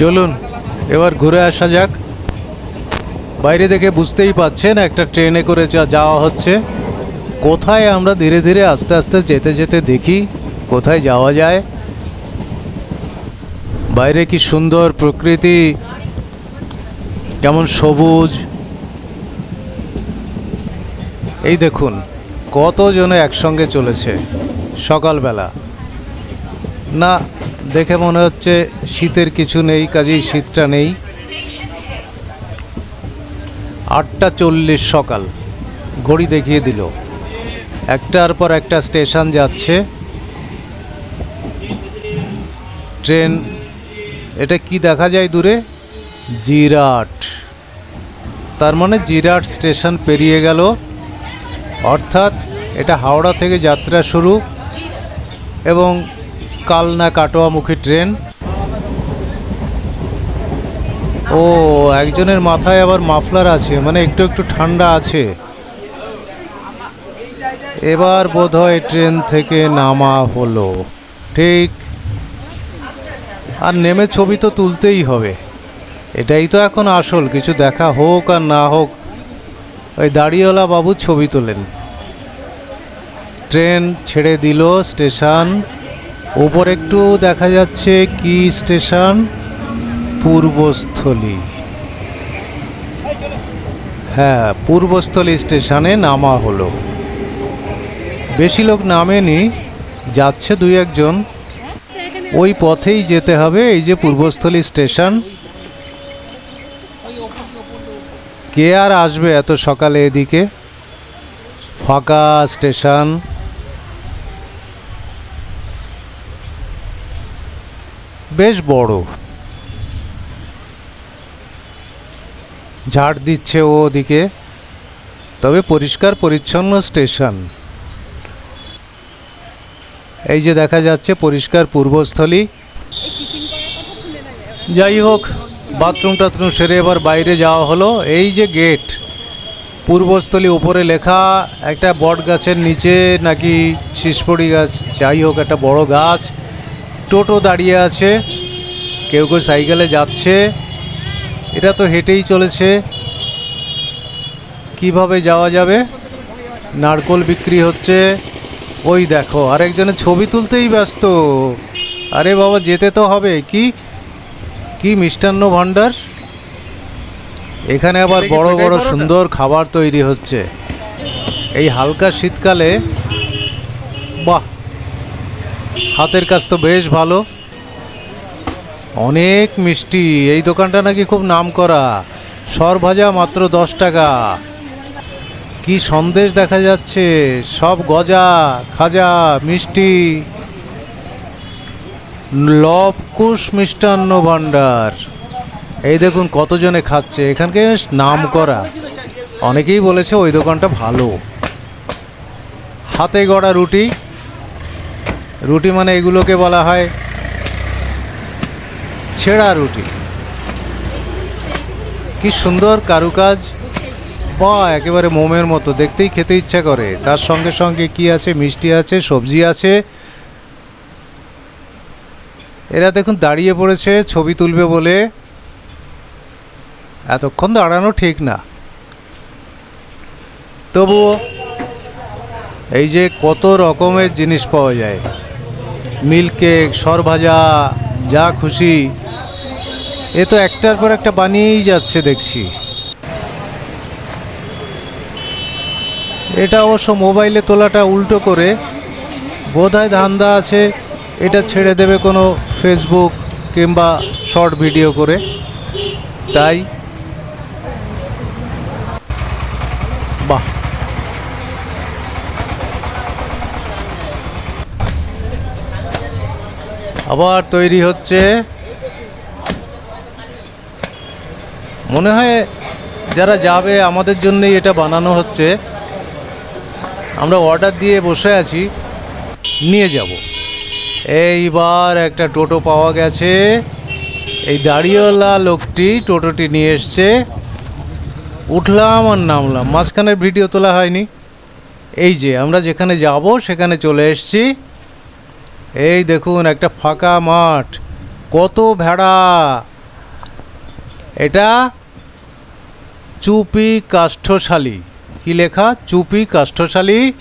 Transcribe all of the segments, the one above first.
চলুন, এবার ঘুরে আসা যাক। বাইরে দেখে বুঝতেই পাচ্ছেন, একটা ট্রেনে করে যাওয়া হচ্ছে। কোথায় আমরা ধীরে ধীরে আস্তে আস্তে যেতে যেতে দেখি, কোথায় যাওয়া যায়। বাইরে কি সুন্দর প্রকৃতি, কেমন সবুজ। এই দেখুন, কতজনে একসঙ্গে চলেছে সকালবেলা। না, দেখে মনে হচ্ছে শীতের কিছু নেই, কাজেই শীতটা নেই। আটটা চল্লিশ সকাল, ঘড়ি দেখিয়ে দিল। একটার পর একটা স্টেশন যাচ্ছে। ট্রেন, এটা কি দেখা যায় দূরে? জিরাট। তার মানে জিরাট স্টেশন পেরিয়ে গেল। অর্থাৎ এটা হাওড়া থেকে যাত্রা শুরু এবং কালনা কাটোয়ামুখী ট্রেন। ও, একজনের মাথায় আবার মাফলার আছে মানে একটু একটু ঠান্ডা আছে। এবার বোধহয় ট্রেন থেকে নামা হলো। ঠিক। আর নেমে ছবি তো তুলতেই হবে। এটাই তো এখন আসল, কিছু দেখা হোক আর না হোক। ওই দাড়িওয়ালা বাবু ছবি তোলেন। ট্রেন ছেড়ে দিল স্টেশন। ওপর একটু দেখা যাচ্ছে কি স্টেশন? পূর্বস্থলী। হ্যাঁ পূর্বস্থলী স্টেশনে নামা হলো। বেশি লোক নামেনি, যাচ্ছে দুই একজন। ওই পথেই যেতে হবে, এই যে পূর্বস্থলী স্টেশন। কে আর আসবে এত সকালে এদিকে? ফাঁকা স্টেশন। বেশ বড়। ঝাড় দিচ্ছে ও ওদিকে। তবে পরিষ্কার পরিচ্ছন্ন স্টেশন। এই যে দেখা যাচ্ছে পরিষ্কার পূর্বস্থলী। যাই হোক, বাথরুম টাথরুম সেরে এবার বাইরে যাওয়া হলো। এই যে গেট, পূর্বস্থলী উপরে লেখা একটা বট গাছের নিচে নাকি শিসপড়ি গাছ, যাই হোক, একটা বড় গাছ। টোটো দাঁড়িয়ে আছে। কেউ কেউ সাইকেলে যাচ্ছে। এটা তো হেঁটেই চলেছে। কীভাবে যাওয়া যাবে? নারকোল বিক্রি হচ্ছে। ওই দেখো আরেকজনের ছবি তুলতেই ব্যস্ত। আরে বাবা যেতে তো হবে। কি? কি মিষ্টান্ন ভাণ্ডার? এখানে আবার বড় বড় সুন্দর খাবার তৈরি হচ্ছে। এই হালকা শীতকালে বাহ! হাতের কাজ তো বেশ ভালো। অনেক মিষ্টি। এই দোকানটা নাকি খুব নাম করা। সর ভাজা মাত্র দশ টাকা। কি সন্দেশ দেখা যাচ্ছে। সব গজা, খাজা, মিষ্টি। লবকুশ মিষ্টান্ন ভাণ্ডার। এই দেখুন কতজনে খাচ্ছে। এখানকে নাম করা। অনেকেই বলেছে ওই দোকানটা ভালো। হাতে গড়া রুটি। রুটি মানে এগুলোকে বলা হয় ছেঁড়া রুটি। কি সুন্দর কারুকাজ। বা, একেবারে মোমের মতো, দেখতেই খেতে ইচ্ছা করে। তার সঙ্গে সঙ্গে কি আছে? মিষ্টি আছে, সবজি আছে। এরা দেখুন দাঁড়িয়ে পড়েছে, ছবি তুলবে বলে। এতক্ষণ দাঁড়ানো ঠিক না। তবুও এই যে কত রকমের জিনিস পাওয়া যায়। মিল্ক কেক সরভাজা, যা খুশি। এ তো একটার পর একটা বানিয়েই যাচ্ছে, দেখছি। এটা অবশ্য মোবাইলে তোলাটা উল্টো করে। বোধহয় ধান্দা আছে, এটা ছেড়ে দেবে কোনো ফেসবুক কিংবা শর্ট ভিডিও করে। তাই আবার তৈরি হচ্ছে। মনে হয় যারা যাবে আমাদের জন্যই এটা বানানো হচ্ছে। আমরা অর্ডার দিয়ে বসে আছি, নিয়ে যাব। এইবার একটা টোটো পাওয়া গেছে। এই দাড়িওয়ালা লোকটি টোটোটি নিয়ে এসছে। উঠলাম আর নামলাম। মাঝখানের ভিডিও তোলা হয়নি। এই যে আমরা যেখানে যাব, সেখানে চলে এসেছি। এই দেখুন, একটা ফাঁকা মাঠ। কত ভেড়া। এটা চুপি কাষ্ঠশালী। কি লেখা? চুপি কাষ্ঠশালী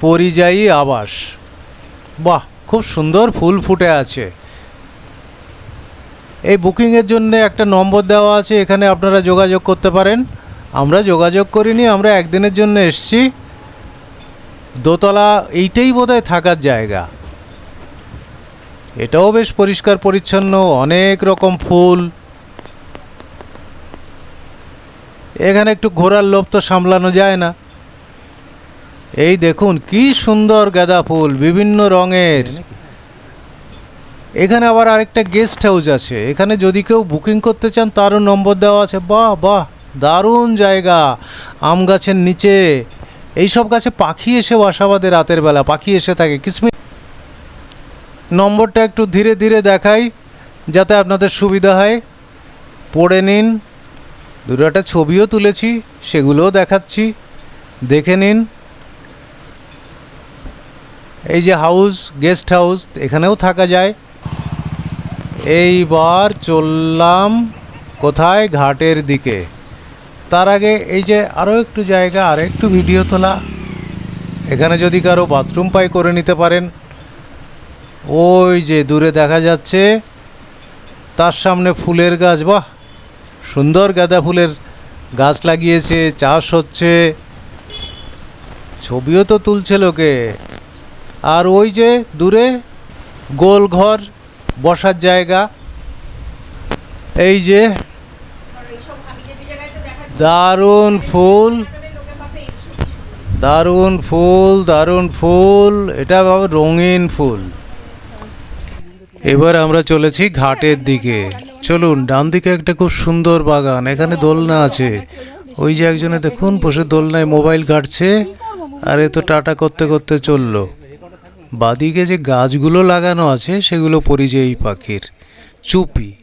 পরিযায়ী আবাস। বাহ, খুব সুন্দর ফুল ফুটে আছে। এই বুকিংয়ের জন্য একটা নম্বর দেওয়া আছে, এখানে আপনারা যোগাযোগ করতে পারেন। আমরা যোগাযোগ করিনি, আমরা একদিনের জন্য এসছি। দোতলা, এইটাই বোধহয় থাকার জায়গা। এটাও বেশ পরিষ্কার, পরিচ্ছন্ন, অনেক রকম ফুল। এখানে একটু ঘোরার লোভ তো সামলানো যায় না। এই দেখুন, কি সুন্দর গাঁদা ফুল, বিভিন্ন রঙের। এখানে আবার আরেকটা গেস্ট হাউস আছে। এখানে যদি কেউ বুকিং করতে চান, তারও নম্বর দেওয়া আছে। বাহ বাহ, দারুণ জায়গা। আম গাছের নিচে। এইসব গাছে পাখি এসে বাসা বাঁধে রাতের বেলা, পাখি এসে থাকে। কিসমি নম্বরটা একটু ধীরে ধীরে দেখাই, যাতে আপনাদের সুবিধা হয়। পড়ে নিন। দুটো একটা ছবিও তুলেছি, সেগুলোও দেখাচ্ছি। দেখে নিন। এই যে হাউস, গেস্ট হাউস, এখানেও থাকা যায়। এইবার চললাম কোথায়? ঘাটের দিকে। তার আগে এই যে আরও একটু জায়গা আর একটু ভিডিও তোলা। এখানে যদি কারও বাথরুম পাই করে নিতে পারেন। ওই যে দূরে দেখা যাচ্ছে, তার সামনে ফুলের গাছ, বাহ! সুন্দর গাঁদা ফুলের গাছ লাগিয়েছে, চাষ হচ্ছে। ছবিও তো তুলছে লোকে। আর ওই যে দূরে গোল ঘর, বসার জায়গা। এই যে দারুণ ফুল। দারুণ ফুল দারুণ ফুল। এটা রঙিন ফুল। এবার আমরা চলেছি ঘাটের দিকে। চলুন ডান দিকে একটা খুব সুন্দর বাগান, এখানে দোলনা আছে। ওই যে একজনে দেখুন, বসে দোলনায় মোবাইল ঘাটছে, আর এ তো টাটা করতে করতে চলল। বাদিকে যে গাছগুলো লাগানো আছে, সেগুলো পরিযায়ী পাখির। চুপি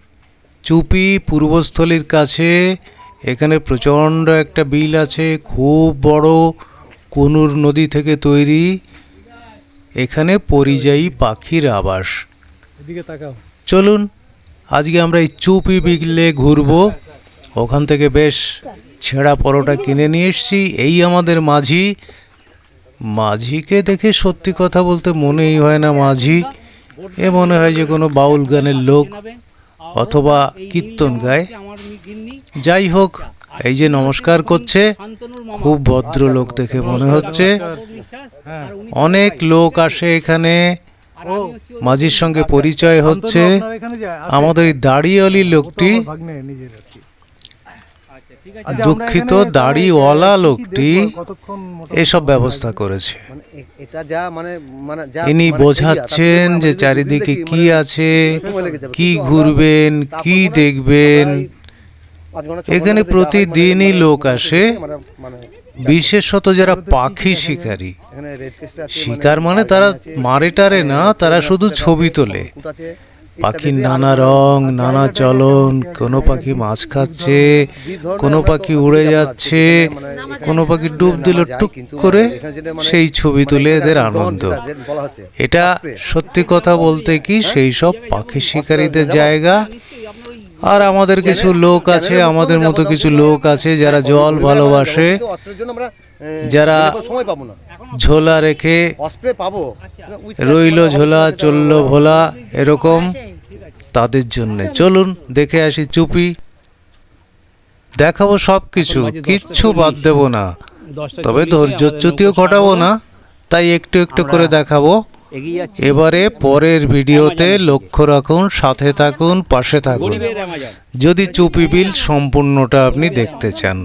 চুপি পূর্বস্থলীর কাছে, এখানে প্রচণ্ড একটা বিল আছে, খুব বড় কোনুর নদী থেকে তৈরি। এখানে পরিযায়ী পাখির আবাস। এদিকে তাকাও। চলুন, আজকে আমরা এই চুপি বিগলে ঘুরবো। ওখান থেকে বেশ ছেঁড়া পরোটা কিনে নিয়ে এসছি, এই আমাদের মাঝি। মাঝিকে দেখে সত্যি কথা বলতে মনেই হয় না মাঝি। এ মনে হয় যে কোনো বাউল গানের লোক অথবা কীর্তন গায়। যাই হোক, এই যে নমস্কার করছে, খুব ভদ্র লোক দেখে মনে হচ্ছে। অনেক লোক আসে এখানে। মাঝির সঙ্গে পরিচয় হচ্ছে আমাদের এই দাড়িওয়ালি লোকটি। আচ্ছা, আমরা দুঃখিত দাড়িওয়ালা লোকটি এসব ব্যবস্থা করেছে। মানে এ- এটা যা মানে মানে যা ইনি বোঝাচ্ছেন যে চারিদিকে কি আছে। কি ঘুরবেন কি দেখবেন? এখানে প্রতিদিনই লোক আসে। বিশেষত যারা পাখি শিকারী। শিকার মানে তারা মারে টারে না, তারা শুধু ছবি তোলে। পাখির নানা রং, নানা চলন, কোনো পাখি মাছ খাচ্ছে, কোনো পাখি উড়ে যাচ্ছে, কোনো পাখি ডুব দিল টুক করে, সেই ছবি তুলে এদের আনন্দ। এটা সত্যি কথা বলতে কি, সেই সব পাখি শিকারীদের জায়গা আর আমাদের কিছু লোক আছে আমাদের মতো কিছু লোক আছে যারা জল ভালোবাসে যারা সময় পাবো না। ঝোলা রেখে পাবো। রইল ঝোলা চলল ভোলা এরকম তাদের জন্যে। চলুন দেখে আসি চুপি। দেখাবো সব কিছু কিচ্ছু বাদ দেব না। তবে ধৈর্যচ্যুতিও ঘটাবো না তাই একটু একটু করে দেখাবো। এবারে পরের ভিডিওতে লক্ষ্য রাখুন সাথে থাকুন পাশে থাকুন। যদি চুপি বিল সম্পূর্ণটা আপনি দেখতে চান।